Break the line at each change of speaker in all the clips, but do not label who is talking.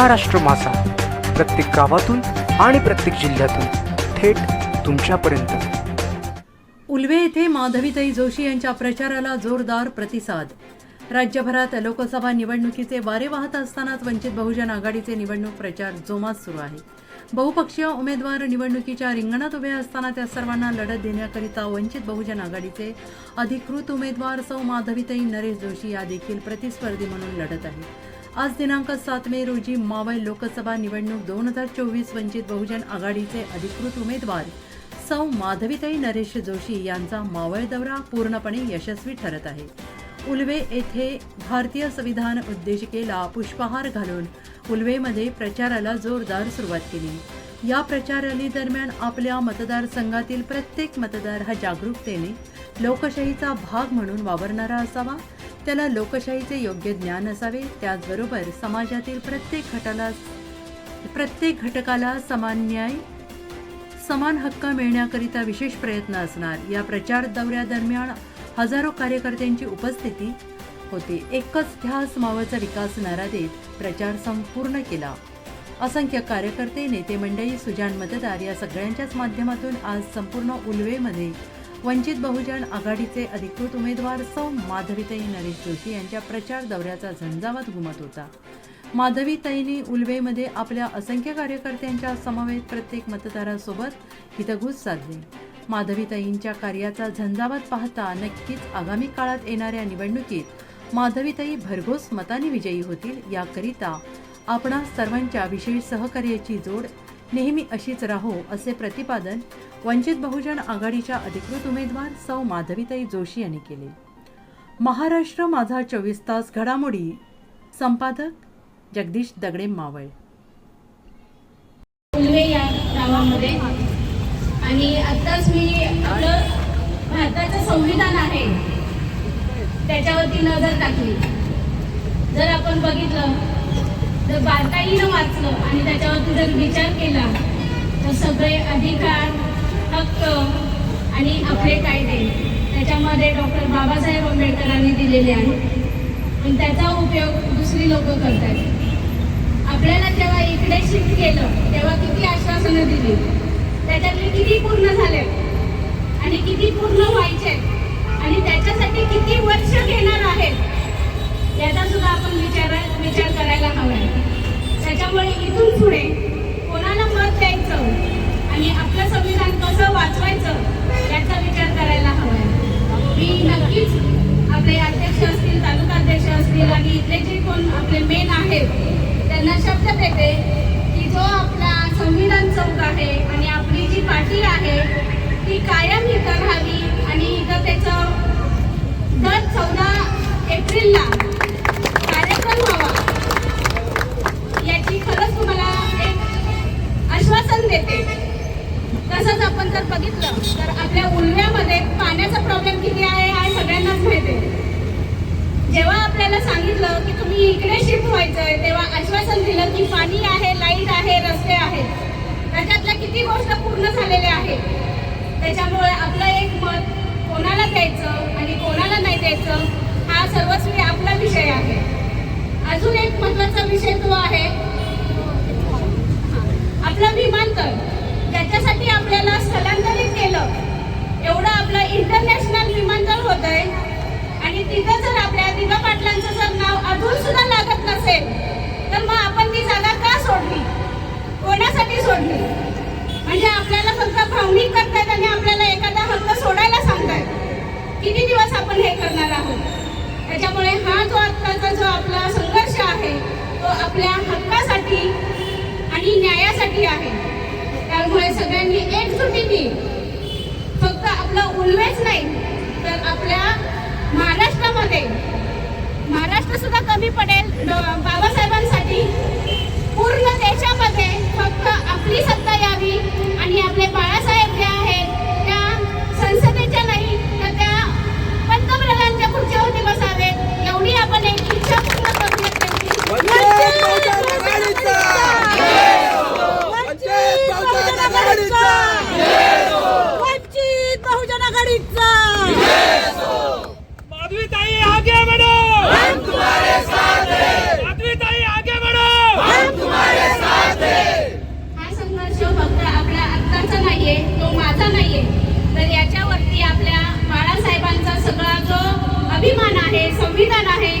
महाराष्ट्र मासा. प्रत्येक गावातून आणि प्रत्येक जिल्ह्यातून थेट तुमच्यापर्यंत.
उल्वे येथे माधवीताई जोशी यांच्या प्रचाराला जोरदार प्रतिसाद. राज्यभरात लोकसभा निवडणुकीचे वारे वाहत असतानाच वंचित बहुजन आघाडीचे निवडणूक प्रचार जोमात सुरू आहे. बहुपक्षीय उमेदवार निवडणुकीच्या रिंगणात उभे असताना त्या सर्वांना लढत देण्याकरिता वंचित बहुजन आघाडीचे अधिकृत उमेदवार सौ माधवीताई नरेश जोशी या देखील प्रतिस्पर्धी म्हणून लढत आहेत. आज दिनांक सात मे रोजी मावळ लोकसभा निवडणूक दोन हजार चोवीस वंचित बहुजन आघाडीचे अधिकृत उमेदवार सौ माधवीताई नरेश जोशी यांचा मावळ दौरा पूर्णपणे यशस्वी ठरत आहे. उल्वे येथे भारतीय संविधान उद्देशिकेला पुष्पहार घालून उल्वेमध्ये प्रचाराला जोरदार सुरुवात केली. या प्रचार रॅलीदरम्यान आपल्या मतदारसंघातील प्रत्येक मतदार हा जागरूकतेने लोकशाहीचा भाग म्हणून वावरणारा असावा. त्याला लोकशाहीचे योग्य ज्ञान असावे त्याचबरोबर समाजातील प्रत्येक घटाला प्रत्येक घटकाला समान न्याय समान हक्क मिळण्याकरिता विशेष प्रयत्न असणार. या प्रचार दौऱ्यादरम्यान हजारो कार्यकर्त्यांची उपस्थिती होती. एकच ध्यास मावळचा विकास नारा देत प्रचार संपूर्ण केला. असंख्य कार्यकर्ते नेते मंडळी सुजान मतदार या सगळ्यांच्याच माध्यमातून आज संपूर्ण उलवेमध्ये वंचित बहुजन आघाडीचे अधिकृत उमेदवार सौ माधवीताई नरेश जोशी यांच्या प्रचार दौऱ्याचा झंझावात घुमत होता. माधवीताईंनी उलवेमध्ये आपल्या असंख्य कार्यकर्त्यांच्या समवेत प्रत्येक मतदारासोबत हितगुज साधले. माधवीताईंच्या कार्याचा झंझावात पाहता नक्कीच आगामी काळात येणाऱ्या निवडणुकीत माधवीताई भरघोस मताने विजयी होतील याकरिता आपणा सर्वांच्या विशेष सहकार्याची जोड नेहमी अशीच राहो असे प्रतिपादन वंचित बहुजन आघाडीच्या अधिकृत उमेदवार सौ माधवीताई जोशी यांनी केले. महाराष्ट्र माझा चोवीस तास घडामोडी. संपादक जगदीश दगडे मावळ.
या गावामध्ये. आणि आत्ताच मी आपलं भारताचं संविधान आहे त्याच्यावरती नजर टाकली. जर आपण बघितलं जर बारकाईनं वाचलं आणि त्याच्यावरती जर विचार केला तर सगळे अधिकार हक्क आणि आपले कायदे त्याच्यामध्ये डॉक्टर बाबासाहेब आंबेडकरांनी दिलेले आहेत. पण त्याचा उपयोग दुसरी लोक करतात आपल्याला जेव्हा इकडे शिफ्ट केलं तेव्हा किती आश्वासनं दिली. त्याच्यातले किती पूर्ण झाले आणि किती पूर्ण व्हायचे. आणि त्याच्यासाठी किती वर्ष घेणार आहेत. याचा सुद्धा आपण विचार विचार करायला हवा आहे. त्याच्यामुळे इथून पुढे कोणाला मत द्यायचं आणि आपलं संविधान कसं वाचवायचं याचा विचार करायला हवा आहे. मी नक्कीच आपले अध्यक्ष असतील तालुकाध्यक्ष असतील आणि इथले जे कोण आपले मेन आहेत त्यांना शब्द देते की जो आपला संविधान चौक आहे आणि आपली जी पाठी आहे ती कायम इथं राहावी आणि इथं त्याचं दर चौदा एप्रिलला कार्यक्रम व्हावा याची खरंच तुम्हाला एक आश्वासन देते तसंच आपण जर बघितलं तर आपल्या उल्ह्यामध्ये पाण्याचा प्रॉब्लेम किती आहे हा सगळ्यांनाच माहिती आहे जेव्हा आपल्याला सांगितलं की तुम्ही इकडे शिफ्ट व्हायचंय तेव्हा आश्वासन दिलं की पाणी आहे लाइट आहे रस्ते आहेत त्याच्यातल्या किती गोष्ट पूर्ण झालेल्या आहेत. त्याच्यामुळे आपलं एक मत कोणाला द्यायचं आणि कोणाला नाही द्यायचं हा सर्वस्वी आपला विषय आहे. अजून एक महत्त्वाचा विषय तो आहे आपलं विमानतळ. त्याच्यासाठी आपल्याला स्थलांतरित केलं एवढं आपलं इंटरनॅशनल विमानतळ होत आहे आणि तिथं जर आपल्या दिवा पाटलांचं जर नाव अजून सुद्धा लागत नसेल तर मग आपण ती जागा का सोडली कोणासाठी सोडली म्हणजे आपल्याला फक्त भावनिक करतायत आणि आपल्याला एखादा हक्क सोडायला सांगतायत. किती दिवस आपण हे करणार आहोत? त्याच्यामुळे हा जो आत्ताचा जो आपला संघर्ष आहे तो आपल्या हक्कासाठी आणि न्यायासाठी आहे. त्यामुळे सगळ्यांनी एकजुटीने फक्त आपलं उल्लेच नाही तर आपल्या महाराष्ट्रामध्ये महाराष्ट्र सुद्धा कमी पडेल बाबासाहेबांसाठी पूर्ण देशामध्ये फक्त आपली सत्ता हा। समझो बघ आपल्या आत्ताचा नाही
आहे जो माझा
नाही आहे तर
याच्यावरती आपल्या बाळासाहेबांचा सगळा जो अभिमान आहे संविधान आहे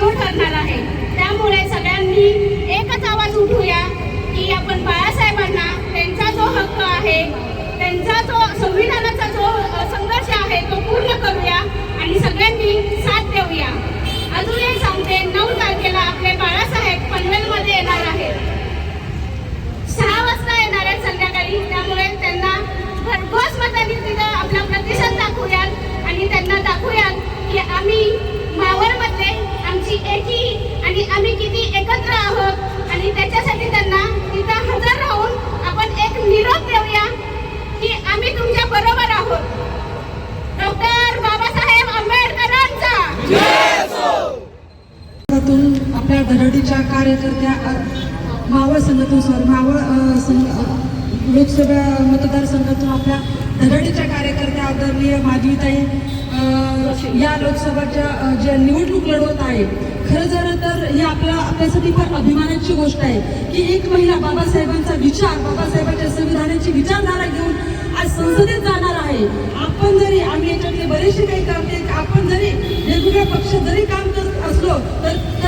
तो ठरणार आहे. त्यामुळे सगळ्यांनी आणि सगळ्यांनी साथ देऊया. अजूनही सांगते नऊ तारखेला आपले बाळासाहेब पनवेलमध्ये येणार आहेत. सहा वाजता येणार आहेत संध्याकाळी. त्यामुळे त्यांना भरघोस मतांनी तिथं आपला प्रतिसाद दाखवूयात आणि त्यांना दाखवूयात की आम्ही मावळमध्ये आमची एकी आणि आम्ही किती एकत्र आहोत आणि त्याच्यासाठी त्यांना तिथं हजर राहून आपण एक निरोप देऊया की आम्ही तुमच्या बरोबर आहोत डॉक्टर बाबासाहेब आंबेडकरांचा
संघातून आपल्या धरडीच्या कार्यकर्त्या मावळ संघातून सॉरी मावळ संघ लोकसभा मतदारसंघातून आपल्या धरणीच्या कार्यकर्त्या आदरणीय माधवीताई अ, या लोकसभाच्या ज्या निवडणूक लढवत आहे खरं जर तर ही आपल्या आपल्यासाठी फार अभिमानाची गोष्ट आहे की एक महिला बाबासाहेबांचा विचार बाबासाहेबांच्या संविधानाची विचारधारा घेऊन आज संसदेत जाणार आहे. आपण जरी आम्ही याच्यातले बरेचसे काही करते आपण जरी वेगवेगळ्या पक्ष जरी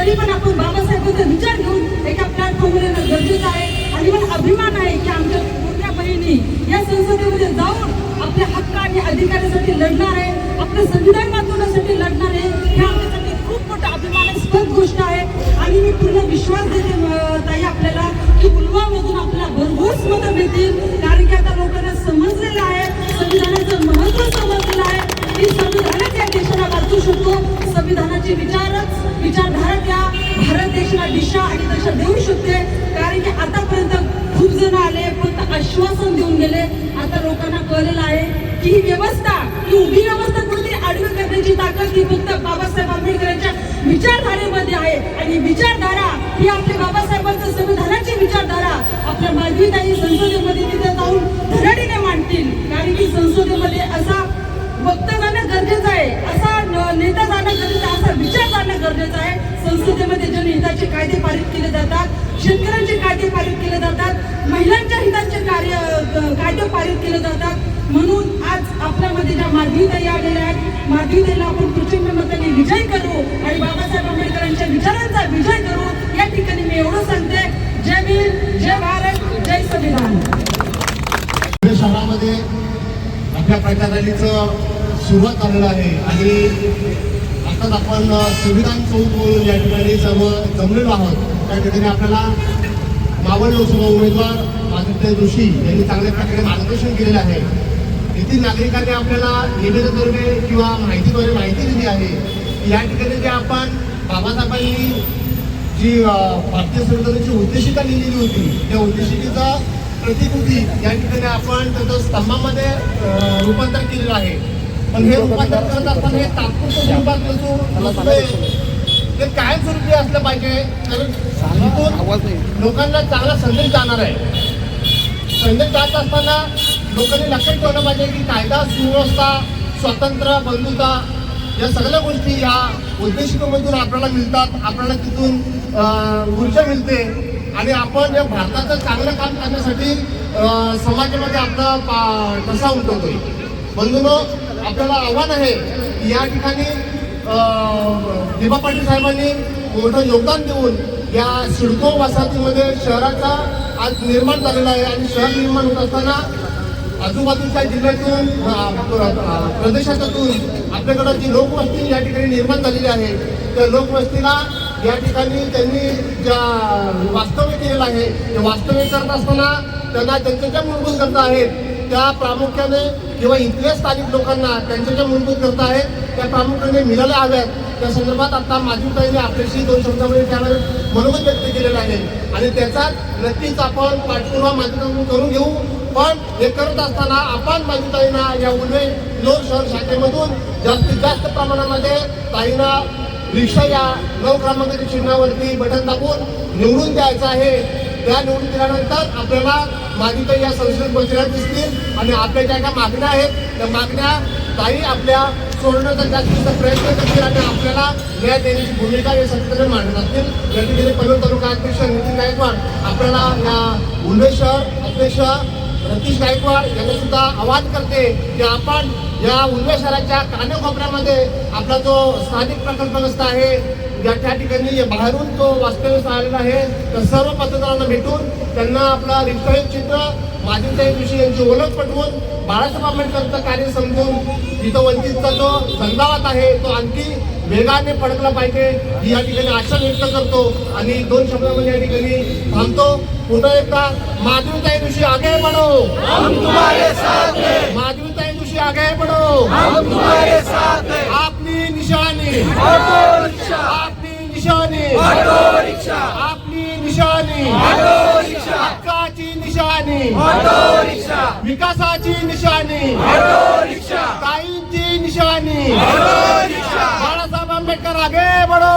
तरी पण आपण बाबासाहेबांचा विचार घेऊन एका प्लॅटफॉर्मवर येणं गरजेचं आहे आणि मला अभिमान आहे की आमच्या मोठ्या बहिणी या संसदेमध्ये जाऊन आपल्या हक्क आणि अधिकारासाठी लढणार आहे आपलं संविधान वाचवण्यासाठी लढणार आहे. हे आमच्यासाठी खूप मोठा अभिमानास्पद गोष्ट आहे. आणि मी पूर्ण विश्वास देते ताई आपल्याला की पुलवामधून आपल्याला भरघोस मदत मिळतील. कारण की आता लोकांना समजलेलं आहे संविधानाचं महत्त्व समजलेलं आहे. की संविधानच या देशाला वाचू शकतो. संविधानाचे विचारच विचारधारा त्या भारत देशाला दिशा आणि दशा देऊ शकते. कारण की आतापर्यंत खूप जण आले फक्त आश्वासन देऊन गेले. आता लोकांना कळलेलं आहे की ही व्यवस्था ही उभी व्यवस्था कुठेतरी आडवी करण्याची ताकद ही फक्त बाबासाहेब आंबेडकर यांच्या विचारधारेमध्ये आहे. आणि विचारधारा ही आपल्या बाबासाहेबांच्या संविधानाची विचारधारा आपल्या मालवीताई संसदेमध्ये तिथे जाऊन धडाडीने मांडतील कारण की संसदेमध्ये असा वक्ता जाणं गरजेचं आहे. असा नेता जाणं गरजेचं आहे असा विचार जाणं गरजेचं आहे. संसदेमध्ये जनहिताचे कायदे पारित केले जातात शेतकऱ्यांचे कायदे पारित केले जातात महिलांच्या हिताचे कार्य कायदे पारित केले जातात. म्हणून आज आपल्यामध्ये ज्या माधवीताई आलेल्या आहेत माधवीताईला आपण प्रचंड मताने विजय करू आणि बाबासाहेब आंबेडकरांच्या विचारांचा विजय करू या ठिकाणी मी एवढं सांगते. जय भीम जय भारत जय संविधान.
शहरामध्ये आपल्या प्रचार रॅलीचं सुरुवात झालेलं आहे. आणि आताच आपण संविधान चौक म्हणून या ठिकाणी सर्व जमलेलो आहोत. त्या ठिकाणी आपल्याला मावळ लोकसभा उमेदवार आदित्य जोशी यांनी चांगल्या प्रकारे मार्गदर्शन केलेलं आहे. येथील नागरिकांनी आपल्याला निवेदनाद्वारे किंवा माहितीद्वारे माहिती दिली आहे. या ठिकाणी जे आपण बाबासाहेबांनी जी भारतीय संविधानाची उद्देशिका लिहिलेली होती त्या उद्देशिकेचा प्रतिकृती या ठिकाणी आपण त्याचं स्तंभामध्ये रूपांतर केलेलं आहे. पण हे रूपांतर करत असताना हे तात्पुरतं स्वरूपात नसून ते कायमस्वरूपी असलं पाहिजे. कारण इथून लोकांना चांगला संदेश जाणार आहे. संदेश जात असताना लोकांनी लक्षात ठेवलं पाहिजे की कायदा सुव्यवस्था स्वतंत्र बंधुता या सगळ्या गोष्टी या उद्देशिकेमधून आपल्याला मिळतात. आपल्याला तिथून ऊर्जा मिळते. आणि आपण या भारताचं चांगलं काम करण्यासाठी समाजामध्ये आपला पा- ठसा उमटवतोय. बंधूनो आपल्याला आव्हान आहे की या ठिकाणी दिबा पाटील साहेबांनी मोठं योगदान देऊन या सिडको वसाहतीमध्ये शहराचा आज निर्माण झालेला आहे आणि शहर निर्माण होत असताना आजूबाजूच्या जिल्ह्यातून प्रदेशातून आपल्याकडं जी लोकवस्ती या ठिकाणी निर्माण झालेली आहे त्या लोकवस्तीला या ठिकाणी त्यांनी ज्या वास्तव्य केलेलं आहे ते वास्तव्य करत असताना त्यांना त्यांच्या ज्या मूलभूत गरजा आहेत. त्या प्रामुख्याने किंवा इथल्या स्थानिक लोकांना त्यांच्या ज्या मूलभूत गरजा आहेत त्या प्रामुख्याने मिळाल्या हव्यात त्या संदर्भात आता माझी ताईने आपल्याशी दोन शब्दामध्ये त्यावर मनोगत व्यक्त केलेलं आहे. आणि त्याचा नक्कीच आपण पाठपुरावा माध्यमातून करून घेऊ. पण हे करत असताना आपण माझी ताईना या उन्हे लोक शहर शाखेमधून जास्तीत जास्त प्रमाणामध्ये ताईंना रिक्षा या नऊ क्रमांकाच्या चिन्हावरती बटन दाबून निवडून द्यायचं आहे. त्या निवडून दिल्यानंतर आपल्याला माझी ताई या संसदेत बसलेल्या दिसतील आणि आपल्या ज्या काही मागण्या आहेत त्या मागण्या काही आपल्या सोडण्याचा जास्तीचा प्रयत्न करतील आणि आपल्याला न्याय देण्याची भूमिका या संसदेने मांडत असतील या ठिकाणी पनवेल तालुका अध्यक्ष नितीन गायकवाड आपल्याला या उल्हे शहर अध्यक्ष रतीश गायकवाड यांनी सुद्धा आवाहन करते की आपण या उल्वे शहराच्या कानेकोपऱ्यामध्ये आपला जो स्थानिक प्रकल्पग्रस्त आहे या त्या ठिकाणी बाहेरून तो वास्तव्यास आलेला आहे तर सर्व पत्रकारांना भेटून त्यांना आपला रिक्त चित्र माजीताई जोशी यांची ओळख पटवून बाळासाहेब आंबेडकरचं कार्य समजून तिथं वंचितचा जो झंझावात आहे तो आणखी वेगाने पडकला पाहिजे ही या ठिकाणी आशा व्यक्त करतो. आणि दोन शब्दामध्ये या ठिकाणी थांबतो. पुन्हा एकदा माधवीताई जोशी आगे बढो. माधवीताई जोशी आगे बढो. आपली आपली निशानी आपली निशानी हक्काची निशानी विकासाची निशानी ताईंची निशानी बाळासाहेब आंबेडकर आगे बढो.